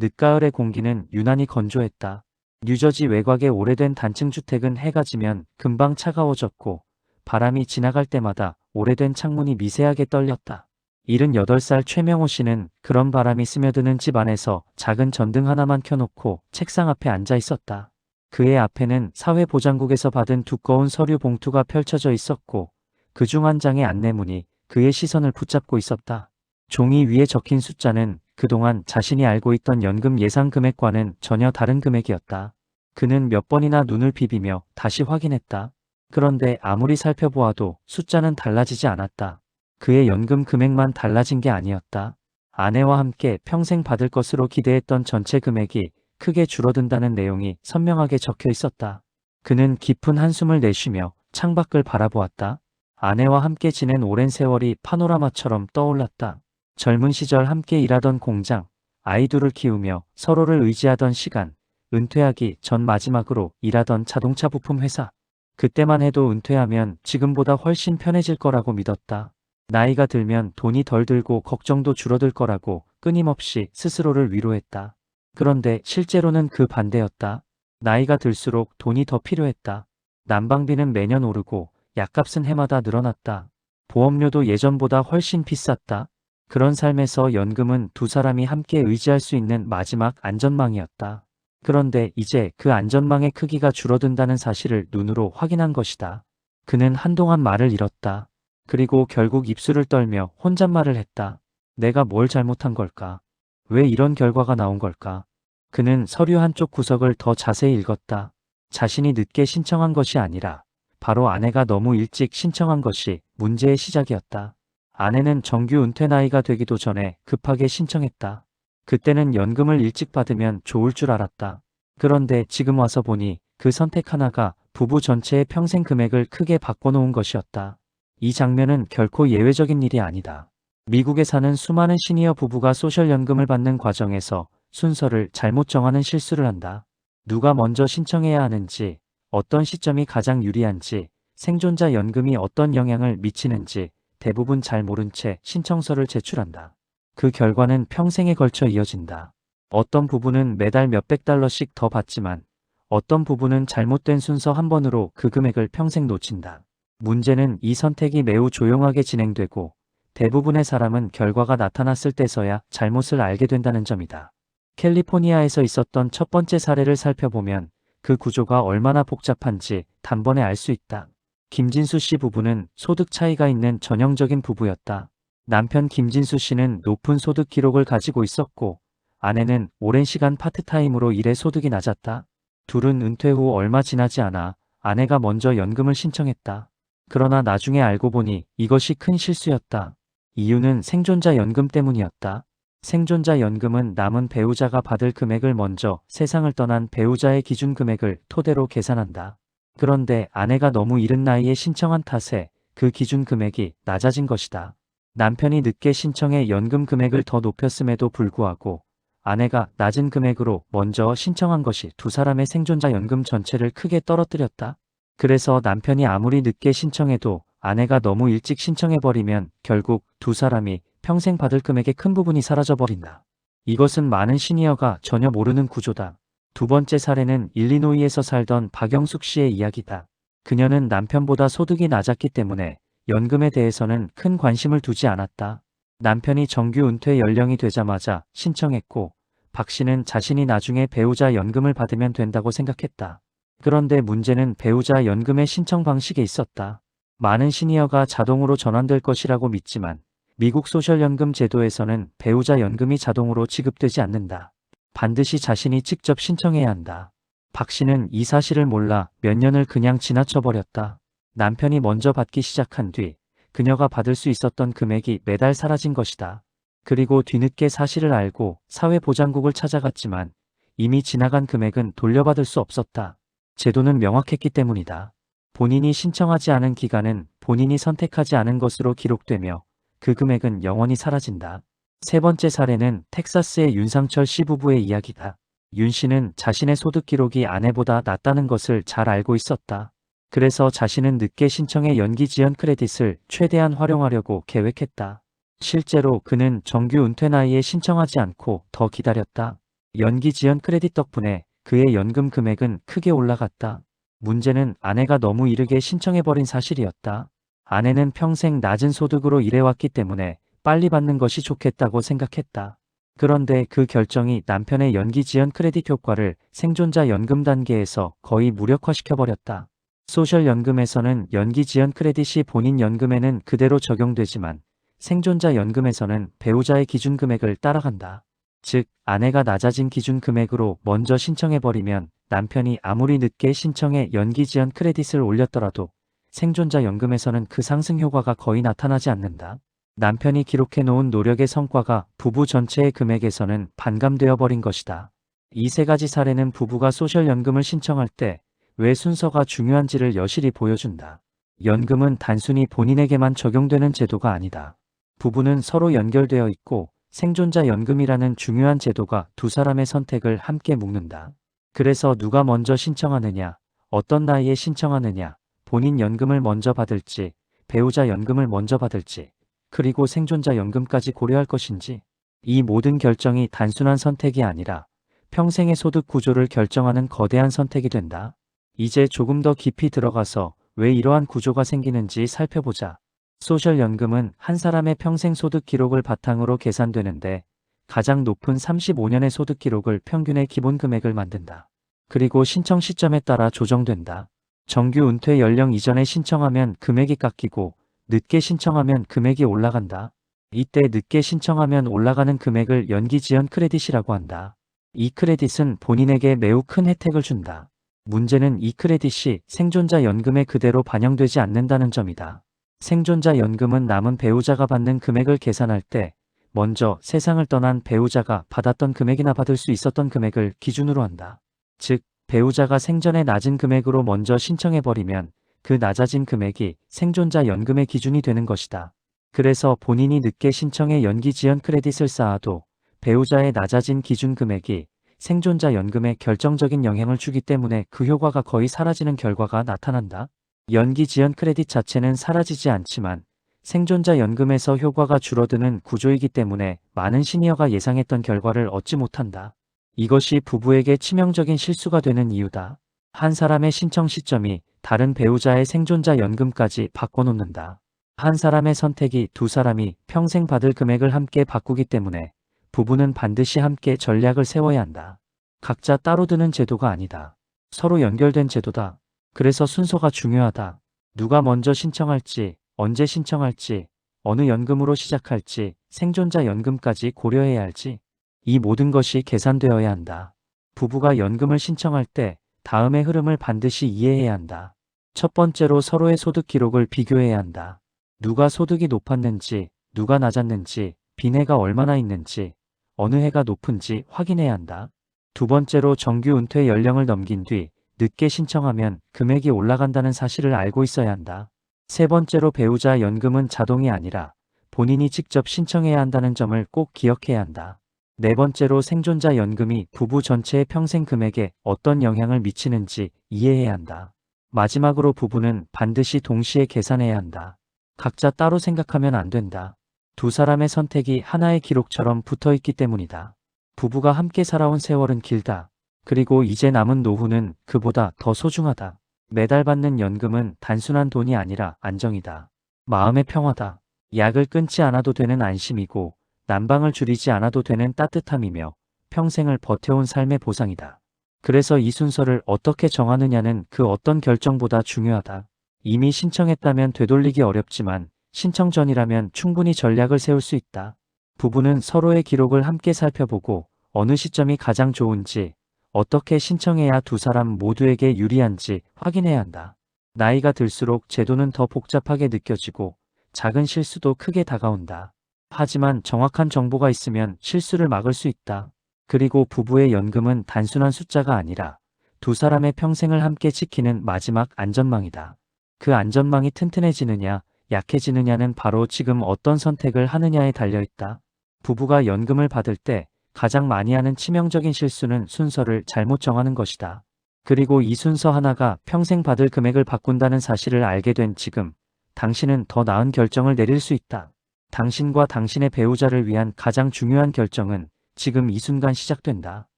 늦가을의 공기는 유난히 건조했다. 뉴저지 외곽의 오래된 단층 주택은 해가 지면 금방 차가워졌고 바람이 지나갈 때마다 오래된 창문이 미세하게 떨렸다. 78살 최명호 씨는 그런 바람이 스며드는 집 안에서 작은 전등 하나만 켜놓고 책상 앞에 앉아 있었다. 그의 앞에는 사회보장국에서 받은 두꺼운 서류 봉투가 펼쳐져 있었고 그 중 한 장의 안내문이 그의 시선을 붙잡고 있었다. 종이 위에 적힌 숫자는 그동안 자신이 알고 있던 연금 예상 금액과는 전혀 다른 금액이었다. 그는 몇 번이나 눈을 비비며 다시 확인했다. 그런데 아무리 살펴보아도 숫자는 달라지지 않았다. 그의 연금 금액만 달라진 게 아니었다. 아내와 함께 평생 받을 것으로 기대했던 전체 금액이 크게 줄어든다는 내용이 선명하게 적혀 있었다. 그는 깊은 한숨을 내쉬며 창밖을 바라보았다. 아내와 함께 지낸 오랜 세월이 파노라마처럼 떠올랐다. 젊은 시절 함께 일하던 공장, 아이들을 키우며 서로를 의지하던 시간, 은퇴하기 전 마지막으로 일하던 자동차 부품 회사. 그때만 해도 은퇴하면 지금보다 훨씬 편해질 거라고 믿었다. 나이가 들면 돈이 덜 들고 걱정도 줄어들 거라고 끊임없이 스스로를 위로했다. 그런데 실제로는 그 반대였다. 나이가 들수록 돈이 더 필요했다. 난방비는 매년 오르고 약값은 해마다 늘어났다. 보험료도 예전보다 훨씬 비쌌다. 그런 삶에서 연금은 두 사람이 함께 의지할 수 있는 마지막 안전망이었다. 그런데 이제 그 안전망의 크기가 줄어든다는 사실을 눈으로 확인한 것이다. 그는 한동안 말을 잃었다. 그리고 결국 입술을 떨며 혼잣말을 했다. 내가 뭘 잘못한 걸까? 왜 이런 결과가 나온 걸까? 그는 서류 한쪽 구석을 더 자세히 읽었다. 자신이 늦게 신청한 것이 아니라 바로 아내가 너무 일찍 신청한 것이 문제의 시작이었다. 아내는 정규 은퇴 나이가 되기도 전에 급하게 신청했다. 그때는 연금을 일찍 받으면 좋을 줄 알았다. 그런데 지금 와서 보니 그 선택 하나가 부부 전체의 평생 금액을 크게 바꿔놓은 것이었다. 이 장면은 결코 예외적인 일이 아니다. 미국에 사는 수많은 시니어 부부가 소셜연금을 받는 과정에서 순서를 잘못 정하는 실수를 한다. 누가 먼저 신청해야 하는지, 어떤 시점이 가장 유리한지, 생존자 연금이 어떤 영향을 미치는지 대부분 잘 모른 채 신청서를 제출한다. 그 결과는 평생에 걸쳐 이어진다. 어떤 부분은 매달 몇백 달러씩 더 받지만 어떤 부분은 잘못된 순서 한 번으로 그 금액을 평생 놓친다. 문제는 이 선택이 매우 조용하게 진행되고 대부분의 사람은 결과가 나타났을 때서야 잘못을 알게 된다는 점이다. 캘리포니아에서 있었던 첫 번째 사례를 살펴보면 그 구조가 얼마나 복잡한지 단번에 알 수 있다. 김진수 씨 부부는 소득 차이가 있는 전형적인 부부였다. 남편 김진수 씨는 높은 소득 기록을 가지고 있었고 아내는 오랜 시간 파트타임으로 일해 소득이 낮았다. 둘은 은퇴 후 얼마 지나지 않아 아내가 먼저 연금을 신청했다. 그러나 나중에 알고 보니 이것이 큰 실수였다. 이유는 생존자 연금 때문이었다. 생존자 연금은 남은 배우자가 받을 금액을 먼저 세상을 떠난 배우자의 기준 금액을 토대로 계산한다. 그런데 아내가 너무 이른 나이에 신청한 탓에 그 기준 금액이 낮아진 것이다. 남편이 늦게 신청해 연금 금액을 더 높였음에도 불구하고 아내가 낮은 금액으로 먼저 신청한 것이 두 사람의 생존자 연금 전체를 크게 떨어뜨렸다. 그래서 남편이 아무리 늦게 신청해도 아내가 너무 일찍 신청해버리면 결국 두 사람이 평생 받을 금액의 큰 부분이 사라져버린다. 이것은 많은 시니어가 전혀 모르는 구조다. 두 번째 사례는 일리노이에서 살던 박영숙 씨의 이야기다. 그녀는 남편보다 소득이 낮았기 때문에 연금에 대해서는 큰 관심을 두지 않았다. 남편이 정규 은퇴 연령이 되자마자 신청했고 박 씨는 자신이 나중에 배우자 연금을 받으면 된다고 생각했다. 그런데 문제는 배우자 연금의 신청 방식에 있었다. 많은 시니어가 자동으로 전환될 것이라고 믿지만 미국 소셜연금 제도에서는 배우자 연금이 자동으로 지급되지 않는다. 반드시 자신이 직접 신청해야 한다. 박 씨는 이 사실을 몰라 몇 년을 그냥 지나쳐버렸다. 남편이 먼저 받기 시작한 뒤 그녀가 받을 수 있었던 금액이 매달 사라진 것이다. 그리고 뒤늦게 사실을 알고 사회보장국을 찾아갔지만 이미 지나간 금액은 돌려받을 수 없었다. 제도는 명확했기 때문이다. 본인이 신청하지 않은 기간은 본인이 선택하지 않은 것으로 기록되며 그 금액은 영원히 사라진다. 세 번째 사례는 텍사스의 윤상철 씨 부부의 이야기다. 윤 씨는 자신의 소득 기록이 아내보다 낮다는 것을 잘 알고 있었다. 그래서 자신은 늦게 신청해 연기 지연 크레딧을 최대한 활용하려고 계획했다. 실제로 그는 정규 은퇴 나이에 신청하지 않고 더 기다렸다. 연기 지연 크레딧 덕분에 그의 연금 금액은 크게 올라갔다. 문제는 아내가 너무 이르게 신청해버린 사실이었다. 아내는 평생 낮은 소득으로 일해왔기 때문에 빨리 받는 것이 좋겠다고 생각했다. 그런데 그 결정이 남편의 연기 지연 크레딧 효과를 생존자 연금 단계에서 거의 무력화시켜버렸다. 소셜연금에서는 연기 지연 크레딧이 본인 연금에는 그대로 적용되지만 생존자 연금에서는 배우자의 기준 금액을 따라간다. 즉, 아내가 낮아진 기준 금액으로 먼저 신청해버리면 남편이 아무리 늦게 신청해 연기 지연 크레딧을 올렸더라도 생존자 연금에서는 그 상승 효과가 거의 나타나지 않는다. 남편이 기록해 놓은 노력의 성과가 부부 전체의 금액에서는 반감되어 버린 것이다. 이 세 가지 사례는 부부가 소셜연금을 신청할 때 왜 순서가 중요한지를 여실히 보여준다. 연금은 단순히 본인에게만 적용되는 제도가 아니다. 부부는 서로 연결되어 있고 생존자 연금이라는 중요한 제도가 두 사람의 선택을 함께 묶는다. 그래서 누가 먼저 신청하느냐, 어떤 나이에 신청하느냐, 본인 연금을 먼저 받을지, 배우자 연금을 먼저 받을지, 그리고 생존자 연금까지 고려할 것인지, 이 모든 결정이 단순한 선택이 아니라 평생의 소득 구조를 결정하는 거대한 선택이 된다. 이제 조금 더 깊이 들어가서 왜 이러한 구조가 생기는지 살펴보자. 소셜연금은 한 사람의 평생 소득 기록을 바탕으로 계산되는데 가장 높은 35년의 소득 기록을 평균의 기본 금액을 만든다. 그리고 신청 시점에 따라 조정된다. 정규 은퇴 연령 이전에 신청하면 금액이 깎이고 늦게 신청하면 금액이 올라간다. 이때 늦게 신청하면 올라가는 금액을 연기 지연 크레딧이라고 한다. 이 크레딧은 본인에게 매우 큰 혜택을 준다. 문제는 이 크레딧이 생존자 연금에 그대로 반영되지 않는다는 점이다. 생존자 연금은 남은 배우자가 받는 금액을 계산할 때 먼저 세상을 떠난 배우자가 받았던 금액이나 받을 수 있었던 금액을 기준으로 한다. 즉, 배우자가 생전에 낮은 금액으로 먼저 신청해버리면 그 낮아진 금액이 생존자 연금의 기준이 되는 것이다. 그래서 본인이 늦게 신청해 연기 지연 크레딧을 쌓아도 배우자의 낮아진 기준 금액이 생존자 연금에 결정적인 영향을 주기 때문에 그 효과가 거의 사라지는 결과가 나타난다. 연기 지연 크레딧 자체는 사라지지 않지만 생존자 연금에서 효과가 줄어드는 구조이기 때문에 많은 시니어가 예상했던 결과를 얻지 못한다. 이것이 부부에게 치명적인 실수가 되는 이유다. 한 사람의 신청 시점이 다른 배우자의 생존자 연금까지 바꿔놓는다. 한 사람의 선택이 두 사람이 평생 받을 금액을 함께 바꾸기 때문에 부부는 반드시 함께 전략을 세워야 한다. 각자 따로 드는 제도가 아니다. 서로 연결된 제도다. 그래서 순서가 중요하다. 누가 먼저 신청할지, 언제 신청할지, 어느 연금으로 시작할지, 생존자 연금까지 고려해야 할지, 이 모든 것이 계산되어야 한다. 부부가 연금을 신청할 때 다음의 흐름을 반드시 이해해야 한다. 첫 번째로 서로의 소득 기록을 비교해야 한다. 누가 소득이 높았는지, 누가 낮았는지, 빈해가 얼마나 있는지, 어느 해가 높은지 확인해야 한다. 두 번째로 정규 은퇴 연령을 넘긴 뒤 늦게 신청하면 금액이 올라간다는 사실을 알고 있어야 한다. 세 번째로 배우자 연금은 자동이 아니라 본인이 직접 신청해야 한다는 점을 꼭 기억해야 한다. 네 번째로 생존자 연금이 부부 전체의 평생 금액에 어떤 영향을 미치는지 이해해야 한다. 마지막으로 부부는 반드시 동시에 계산해야 한다. 각자 따로 생각하면 안 된다. 두 사람의 선택이 하나의 기록처럼 붙어 있기 때문이다. 부부가 함께 살아온 세월은 길다. 그리고 이제 남은 노후는 그보다 더 소중하다. 매달 받는 연금은 단순한 돈이 아니라 안정이다. 마음의 평화다. 약을 끊지 않아도 되는 안심이고 난방을 줄이지 않아도 되는 따뜻함이며 평생을 버텨온 삶의 보상이다. 그래서 이 순서를 어떻게 정하느냐는 그 어떤 결정보다 중요하다. 이미 신청했다면 되돌리기 어렵지만 신청 전이라면 충분히 전략을 세울 수 있다. 부부는 서로의 기록을 함께 살펴보고 어느 시점이 가장 좋은지 어떻게 신청해야 두 사람 모두에게 유리한지 확인해야 한다. 나이가 들수록 제도는 더 복잡하게 느껴지고 작은 실수도 크게 다가온다. 하지만 정확한 정보가 있으면 실수를 막을 수 있다. 그리고 부부의 연금은 단순한 숫자가 아니라 두 사람의 평생을 함께 지키는 마지막 안전망이다. 그 안전망이 튼튼해지느냐, 약해지느냐는 바로 지금 어떤 선택을 하느냐에 달려있다. 부부가 연금을 받을 때 가장 많이 하는 치명적인 실수는 순서를 잘못 정하는 것이다. 그리고 이 순서 하나가 평생 받을 금액을 바꾼다는 사실을 알게 된 지금, 당신은 더 나은 결정을 내릴 수 있다. 당신과 당신의 배우자를 위한 가장 중요한 결정은 지금 이 순간 시작된다.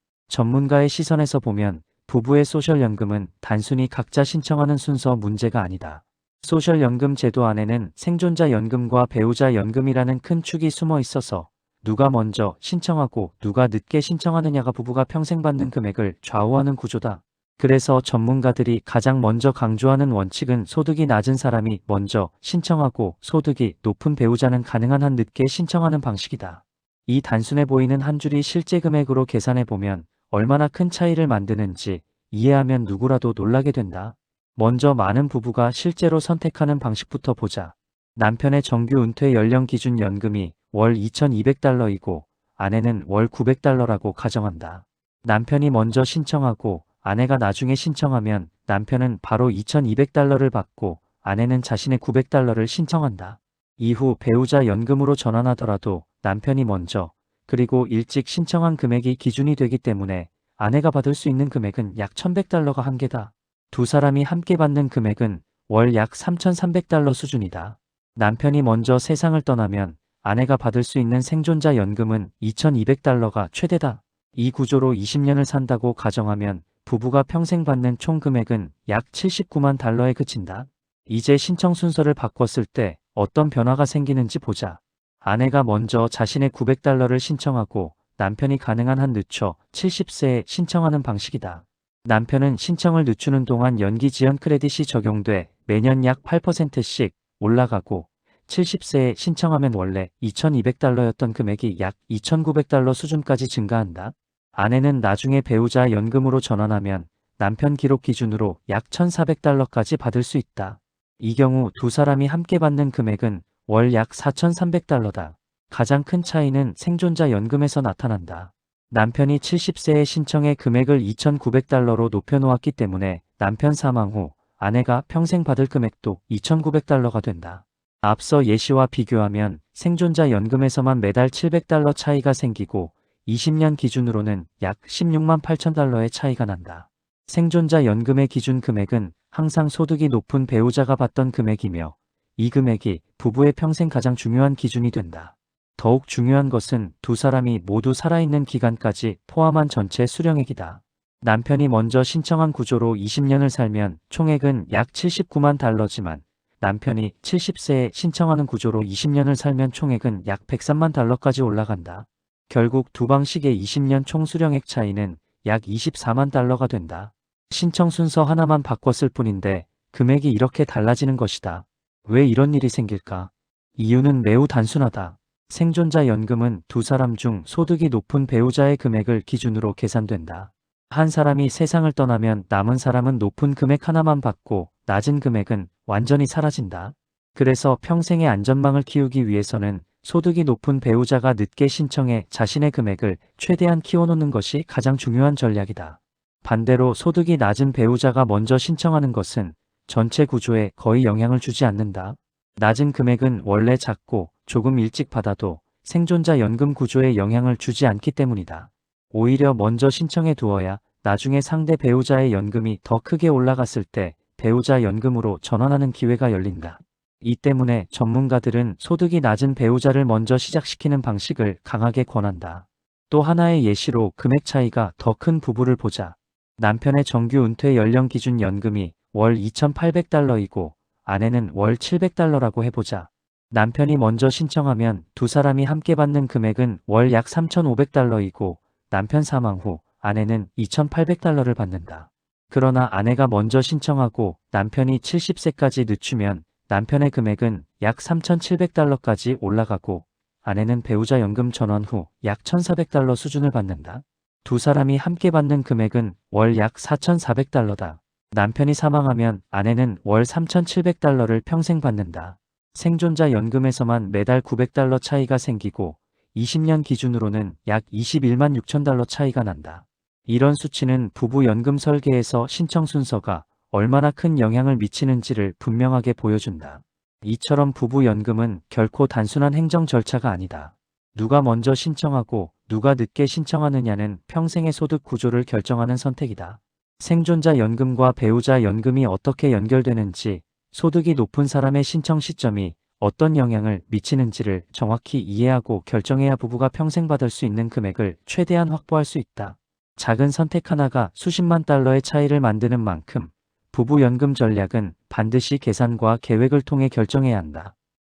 전문가의 시선에서 보면 부부의 소셜연금은 단순히 각자 신청하는 순서 문제가 아니다. 소셜연금 제도 안에는 생존자 연금과 배우자 연금이라는 큰 축이 숨어 있어서 누가 먼저 신청하고 누가 늦게 신청하느냐가 부부가 평생 받는 금액을 좌우하는 구조다. 그래서 전문가들이 가장 먼저 강조하는 원칙은 소득이 낮은 사람이 먼저 신청하고 소득이 높은 배우자는 가능한 한 늦게 신청하는 방식이다. 이 단순해 보이는 한 줄이 실제 금액으로 계산해 보면 얼마나 큰 차이를 만드는지 이해하면 누구라도 놀라게 된다. 먼저 많은 부부가 실제로 선택하는 방식부터 보자. 남편의 정규 은퇴 연령 기준 연금이 월 2,200달러이고 아내는 월 900달러라고 가정한다. 남편이 먼저 신청하고 아내가 나중에 신청하면 남편은 바로 2,200달러를 받고 아내는 자신의 900달러를 신청한다. 이후 배우자 연금으로 전환하더라도 남편이 먼저 그리고 일찍 신청한 금액이 기준이 되기 때문에 아내가 받을 수 있는 금액은 약 1100달러가 한계다. 두 사람이 함께 받는 금액은 월 약 3300달러 수준이다. 남편이 먼저 세상을 떠나면 아내가 받을 수 있는 생존자 연금은 2200달러가 최대다. 이 구조로 20년을 산다고 가정하면 부부가 평생 받는 총 금액은 약 79만 달러에 그친다. 이제 신청 순서를 바꿨을 때 어떤 변화가 생기는지 보자. 아내가 먼저 자신의 900달러를 신청하고 남편이 가능한 한 늦춰 70세에 신청하는 방식이다. 남편은 신청을 늦추는 동안 연기 지연 크레딧이 적용돼 매년 약 8%씩 올라가고 70세에 신청하면 원래 2200달러였던 금액이 약 2900달러 수준까지 증가한다. 아내는 나중에 배우자 연금으로 전환하면 남편 기록 기준으로 약 1400달러까지 받을 수 있다. 이 경우 두 사람이 함께 받는 금액은 월 약 4300달러다. 가장 큰 차이는 생존자 연금에서 나타난다. 남편이 70세에 신청해 금액을 2,900달러로 높여놓았기 때문에 남편 사망 후 아내가 평생 받을 금액도 2,900달러가 된다. 앞서 예시와 비교하면 생존자 연금에서만 매달 700달러 차이가 생기고 20년 기준으로는 약 16만 8천 달러의 차이가 난다. 생존자 연금의 기준 금액은 항상 소득이 높은 배우자가 받던 금액이며 이 금액이 부부의 평생 가장 중요한 기준이 된다. 더욱 중요한 것은 두 사람이 모두 살아있는 기간까지 포함한 전체 수령액이다. 남편이 먼저 신청한 구조로 20년을 살면 총액은 약 79만 달러지만 남편이 70세에 신청하는 구조로 20년을 살면 총액은 약 103만 달러까지 올라간다. 결국 두 방식의 20년 총 수령액 차이는 약 24만 달러가 된다. 신청 순서 하나만 바꿨을 뿐인데 금액이 이렇게 달라지는 것이다. 왜 이런 일이 생길까? 이유는 매우 단순하다. 생존자 연금은 두 사람 중 소득이 높은 배우자의 금액을 기준으로 계산된다. 한 사람이 세상을 떠나면 남은 사람은 높은 금액 하나만 받고 낮은 금액은 완전히 사라진다. 그래서 평생의 안전망을 키우기 위해서는 소득이 높은 배우자가 늦게 신청해 자신의 금액을 최대한 키워놓는 것이 가장 중요한 전략이다. 반대로 소득이 낮은 배우자가 먼저 신청하는 것은 전체 구조에 거의 영향을 주지 않는다. 낮은 금액은 원래 작고 조금 일찍 받아도 생존자 연금 구조에 영향을 주지 않기 때문이다. 오히려 먼저 신청해 두어야 나중에 상대 배우자의 연금이 더 크게 올라갔을 때 배우자 연금으로 전환하는 기회가 열린다. 이 때문에 전문가들은 소득이 낮은 배우자를 먼저 시작시키는 방식을 강하게 권한다. 또 하나의 예시로 금액 차이가 더 큰 부부를 보자. 남편의 정규 은퇴 연령 기준 연금이 월 2,800달러이고 아내는 월 700달러라고 해보자. 남편이 먼저 신청하면 두 사람이 함께 받는 금액은 월 약 3,500달러이고 남편 사망 후 아내는 2,800달러를 받는다. 그러나 아내가 먼저 신청하고 남편이 70세까지 늦추면 남편의 금액은 약 3,700달러까지 올라가고 아내는 배우자 연금 전원 후 약 1,400달러 수준을 받는다. 두 사람이 함께 받는 금액은 월 약 4,400달러다. 남편이 사망하면 아내는 월 3,700달러를 평생 받는다. 생존자 연금에서만 매달 900달러 차이가 생기고 20년 기준으로는 약 21만 6천 달러 차이가 난다. 이런 수치는 부부 연금 설계에서 신청 순서가 얼마나 큰 영향을 미치는지를 분명하게 보여준다. 이처럼 부부 연금은 결코 단순한 행정 절차가 아니다. 누가 먼저 신청하고 누가 늦게 신청하느냐는 평생의 소득 구조를 결정하는 선택이다. 생존자 연금과 배우자 연금이 어떻게 연결되는지 소득이 높은 사람의 신청 시점이 어떤 영향을 미치는지를 정확히 이해하고 결정해야 부부가 평생 받을 수 있는 금액을 최대한 확보할 수 있다. 작은 선택 하나가 수십만 달러의 차이를 만드는 만큼 부부 연금 전략은 반드시 계산과 계획을 통해 결정해야 한다.